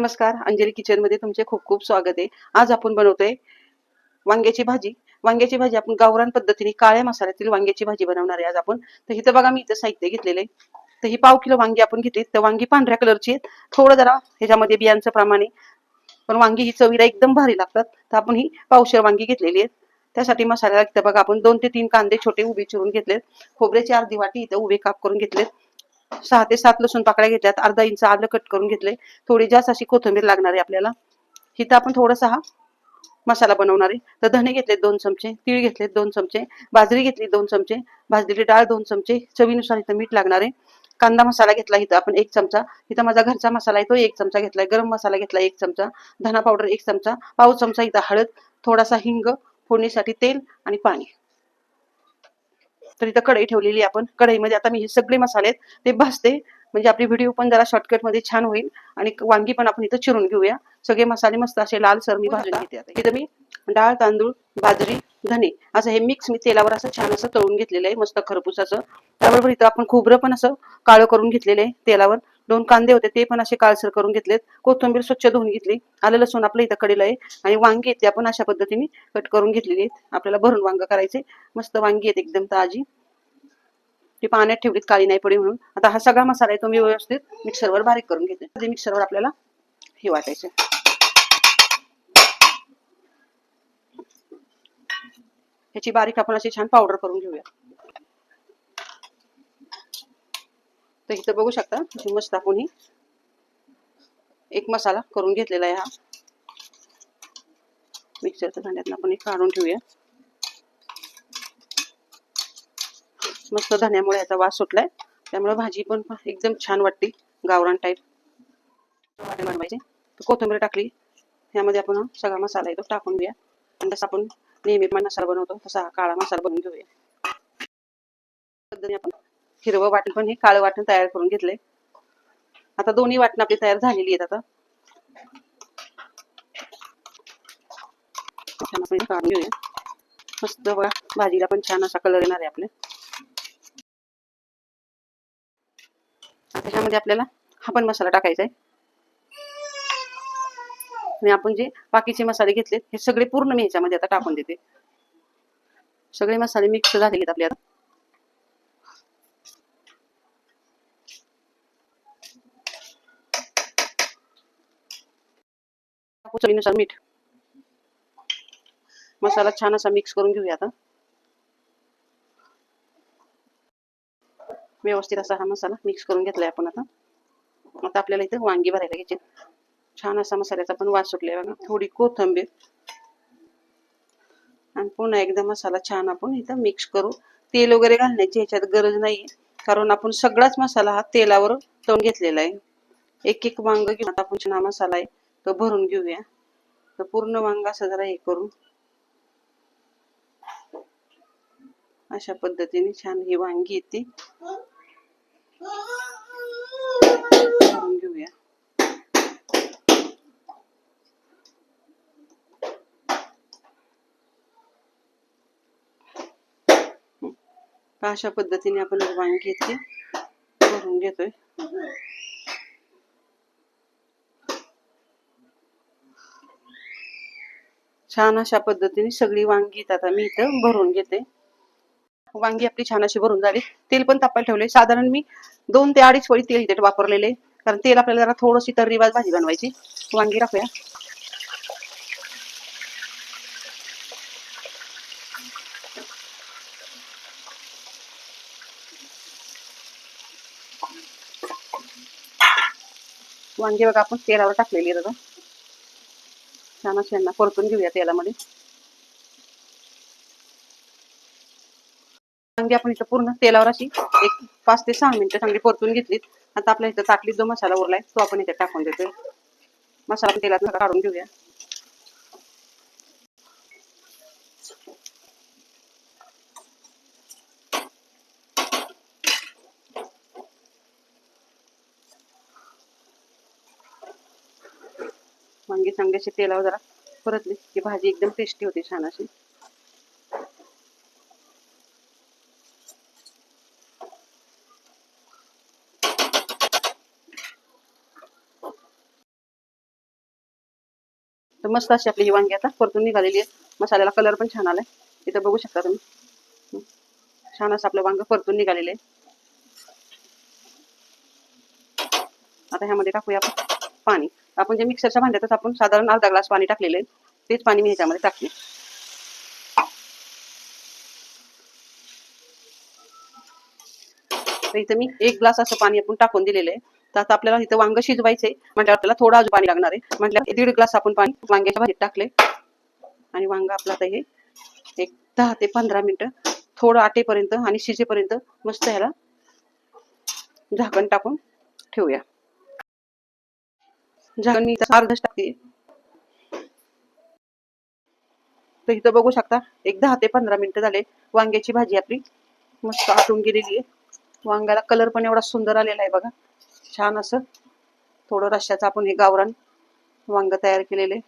नमस्कार अंजली किचनमध्ये तुमचे खूप खूप स्वागत आहे. आज आपण बनवतोय वांग्याची भाजी. वांग्याची भाजी आपण गावरान पद्धतीने काळ्या मसाल्यातील वांग्याची भाजी बनवणार आहे आज आपण. तर इथं बघा मी इथं साहित्य घेतलेलं आहे. तर ही पाव किलो वांगी आपण घेतली. तर वांगी पांढऱ्या कलरची आहेत. थोडं जरा ह्याच्यामध्ये बियांचं प्रमाण आहे. पण वांगी ही चवीला एकदम भारी लागतात. तर आपण ही पावशेर वांगी घेतलेली आहेत. त्यासाठी मसाल्याला इथं बघा आपण दोन ते तीन कांदे छोटे उभे चिरून घेतलेत. खोबऱ्याची अर्धी वाटी इथं उभे काप करून घेतलेत. सहा ते सात लसूण पाकळ्या घेतल्यात. अर्धा इंच आलं कट करून घेतले थोडी जास्त अशी कोथिंबीर लागणार आहे आपल्याला. इथं आपण थोडासा हा मसाला बनवणार आहे. तर धणे घेतले दोन चमचे तीळ घेतले दोन चमचे बाजरी घेतली दोन चमचे भाजलेली डाळ दोन चमचे चवीनुसार इथं मीठ लागणार आहे. कांदा मसाला घेतला इथं आपण एक चमचा. इथं माझा घरचा मसाला आहे तो एक चमचा घेतलाय. गरम मसाला घेतला एक चमचा. धना पावडर एक चमचा. पाव चमचा इथं हळद थोडासा हिंग फोडणीसाठी तेल आणि पाणी. तर इथं कढई ठेवलेली आपण. कढईमध्ये आता मी हे सगळे मसाले आहेत ते भाजते. म्हणजे आपली व्हिडिओ पण जरा शॉर्टकटमध्ये छान होईल. आणि वांगी पण आपण इथं चिरून घेऊया. सगळे मसाले मस्त असे लाल सर मी भाजून घेते. इथं मी डाळ तांदूळ बाजरी धने असं हे मिक्स मी तेलावर असं छान असं तळून घेतलेलं आहे मस्त खरपूसाचं त्याबरोबर इथं आपण खोबरं पण असं काळं करून घेतलेलं आहे तेलावर. दोन कांदे होते ते पण असे काळसर करून घेतलेत. कोथिंबीर स्वच्छ धुवून घेतली. आलं लसूण आपलं इथं कडेला आहे. आणि वांगी आहेत ते आपण अशा पद्धतीने कट करून घेतलेली आहेत. आपल्याला भरून वांग करायचे. मस्त वांगी आहेत एकदम ताजी. ती पाण्यात ठेवलीत काळी नाही पडी म्हणून. आता हा सगळा मसाला आहे तो मी व्यवस्थित मिक्सरवर बारीक करून घेते. मिक्सरवर आपल्याला हे वाटायचं ह्याची बारीक आपण अशी छान पावडर करून घेऊया. तर इथं बघू शकता अशी मस्त आपण ही एक मसाला करून घेतलेला आहे हा. मिक्सरच्या भांड्यातून आपण काढून ठेवूया मस्त धण्यामुळे याचा वास सुटलाय. त्यामुळे भाजी पण एकदम छान वाटते गावरान टाईप बनवायचे. कोथिंबीर टाकली. ह्यामध्ये आपण सगळा मसाला येतो टाकून घेऊया. आणि तसं आपण नेहमी मसाला बनवतो. तसा हा काळा मसाला बनवून घेऊया. पद्धतीने आपण हिरवं वाटण पण हे काळं वाटण तयार करून घेतलंय. आता दोन्ही वाटण आपली तयार झालेली आहेत आता. छान आपण काढून घेऊया. मस्त बघा भाजीला पण छान असा कलर येणार आहे आपल्या त्याच्यामध्ये आपल्याला हा पण मसाला टाकायचा आहे. आणि आपण जे बाकीचे मसाले घेतले हे सगळे पूर्ण मी ह्याच्यामध्ये आता टाकून देते. सगळे मसाले मिक्स झालेले आहेत आपल्याला चवीनुसार मीठ. मसाला छान असा मिक्स करून घेऊया आता. व्यवस्थित असा हा मसाला मिक्स करून घेतलाय आपण आता. आता आपल्याला इथं वांगी भरायला घ्यायची. छान असा मसाल्याचा पण वास सुटलाय बघा. थोडी कोथंबीर. आणि पुन्हा एकदा मसाला छान आपण इथं मिक्स करू. तेल वगैरे घालण्याची ह्याच्यात गरज नाहीये. कारण आपण सगळाच मसाला हा तेलावर तळून घेतलेला आहे. एक एक वांग घेऊन आता आपण छान मसाला आहे तो भरून घेऊया. तर पूर्ण वांग असं जरा हे करू. अशा पद्धतीने छान ही वांगी येते भरून घेऊया अशा पद्धतीने आपण वांगी घेतली. भरून घेतोय. छान अशा पद्धतीने सगळी वांगी आता मी इथं भरून घेते. वांगी आपली छान अशी भरून झाली. तेल पण तापायला ठेवले साधारण मी दोन ते अडीच वळी तेल इथे वापरलेले कारण तेल आपल्याला जरा थोडीशी तर रिवाज भाजी बनवायची. वांगी टाकूया वांगी बघा आपण तेलावर टाकलेली आहे छान अशी यांना परतून घेऊया तेलामध्ये. वांगी आपण इथं पूर्ण तेलावर अशी एक पाच ते सहा मिनिटं चांगली परतून घेतलीत. आता आपल्या इथं ताटलीत जो मसाला उरलाय तो आपण इथे टाकून देतोय. मसाला तेलात काढून घेऊया. वांगी चांगली अशी तेलावर जरा परतली की भाजी एकदम टेस्टी होते छान अशी. तर मस्त अशी आपली ही वांगी आता परतून निघालेली आहे. मसाल्याला कलर पण छान आलाय. इथं बघू शकता तुम्ही. छान असं आपलं वांग परतून निघालेलं आहे. आता ह्यामध्ये टाकूया आपण पाणी. आपण जे मिक्सरच्या भांड्यातच आपण साधारण अर्धा ग्लास पाणी टाकलेलं आहे तेच पाणी मी ह्याच्यामध्ये टाकले तर इथं मी एक ग्लास असं पाणी आपण टाकून दिलेलं आहे. तर आता आपल्याला इथं वांग शिजवायचे म्हटल्यावर आपल्याला थोडं अजून पाणी लागणार आहे. म्हटल्यावर दीड ग्लास आपण पाणी वांग्याच्या भाजीत टाकले आणि वांग आपलं आता हे एक दहा ते पंधरा मिनिटं थोडं आटेपर्यंत आणि शिजेपर्यंत मस्त ह्याला झाकण टाकून ठेवूया. झाकण मी इथं अर्धच टाकते तर इथं बघू शकता एक दहा ते पंधरा मिनिटं झाले. वांग्याची भाजी आपली मस्त आटून गेलेली आहे. वांग्याला कलर पण एवढा सुंदर आलेला आहे बघा. छान असं. थोडं रश्श्याचं आपण हे गावरान वांग तयार केलेले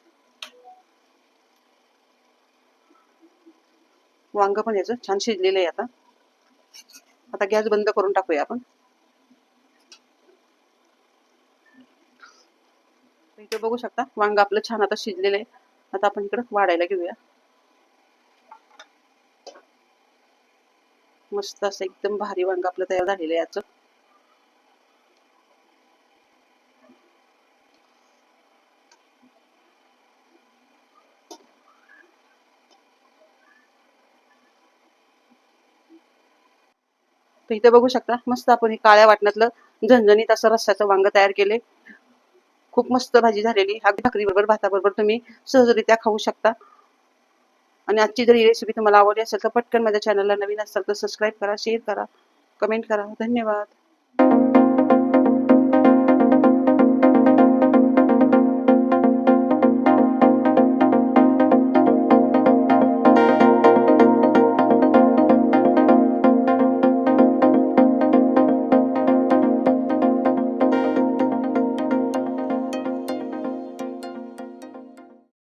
वांग पण याचं छान शिजलेलं आहे आता. आता गॅस बंद करून टाकूया आपण तर इथे बघू शकता. वांग आपलं छान आता शिजलेलं आहे. आता आपण इकडं वाढायला घेऊया. मस्त असं एकदम भारी वांग आपलं तयार झालेलं आहे याचं. इथे बघू शकता मस्त आपण हे काळ्या वाटणातलं झणझणीत असं रस्स्याचं वांग तयार केले खूप मस्त भाजी झालेली. हा भाकरी बरोबर भाताबरोबर तुम्ही सहजरित्या खाऊ शकता. आणि आजची जर ही रेसिपी तुम्हाला आवडली असेल तर पटकन माझ्या चॅनलला नवीन असाल तर सबस्क्राईब करा शेअर करा कमेंट करा. धन्यवाद.